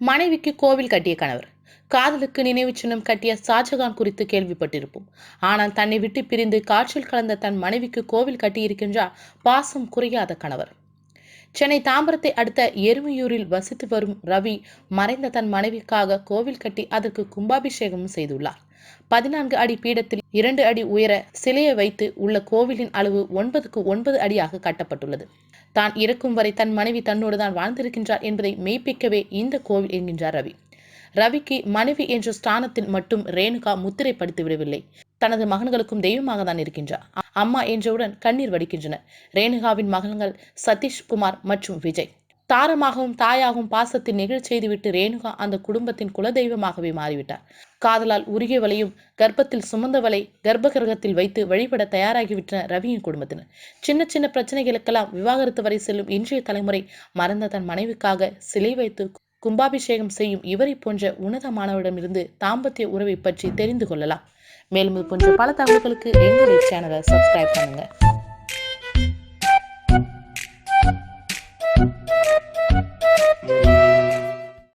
மனைவிக்கு கோவில் கட்டிய கணவர். காதலுக்கு நினைவு சின்னம் கட்டிய ஷாஜகான் குறித்து கேள்விப்பட்டிருப்போம். ஆனால் தன்னை விட்டு பிரிந்து காற்றில் கலந்த தன் மனைவிக்கு கோவில் கட்டியிருக்கின்றார் பாசம் குறையாத கணவர். சென்னை தாம்பரத்தை அடுத்த எருமையூரில் வசித்து வரும் ரவி மறைந்த தன் மனைவிக்காக கோவில் கட்டி அதற்கு கும்பாபிஷேகம் செய்துள்ளார். பதினான்கு அடி பீடத்தில் இரண்டு அடி உயர சிலையை வைத்து உள்ள கோவிலின் அளவு ஒன்பதுக்கு ஒன்பது அடியாக கட்டப்பட்டுள்ளது. தான் இறக்கும் வரை தன் மனைவி தன்னோடு தான் வாழ்ந்திருக்கின்றார் என்பதை மெய்ப்பிக்கவே இந்த கோவில் என்கின்றார் ரவி. ரவிக்கு மனைவி என்ற ஸ்தானத்தில் மட்டும் ரேணுகா முத்திரை படித்து விடவில்லை. தனது மகன்களுக்கும் தெய்வமாக தான் இருக்கின்றார். அம்மா என்றவுடன் கண்ணீர் வடிக்கின்றனர் ரேணுகாவின் மகன்கள் சதீஷ்குமார் மற்றும் விஜய். தாரமாகவும் தாயாகவும் பாசத்தை நெகிழ் செய்துவிட்டு ரேணுகா அந்த குடும்பத்தின் குலதெய்வமாகவே மாறிவிட்டார். காதலால் உருகியவளையும் கர்ப்பத்தில் சுமந்தவளை கர்ப்பகிரகத்தில் வைத்து வழிபட தயாராகிவிட்டனர் ரவியின் குடும்பத்தினர். சின்ன சின்ன பிரச்சனைகளுக்கெல்லாம் விவாகரத்து வரை செல்லும் இன்றைய தலைமுறை மறந்த தன் மனைவிக்காக சிலை வைத்து கும்பாபிஷேகம் செய்யும் இவரை போன்ற உன்னதமானவரிடமிருந்து தாம்பத்திய உறவை பற்றி தெரிந்து கொள்ளலாம். மேலும் இது போன்ற பல தகவல்களுக்கு எங்களுடைய சேனலை சப்ஸ்கிரைப் பண்ணுங்கள்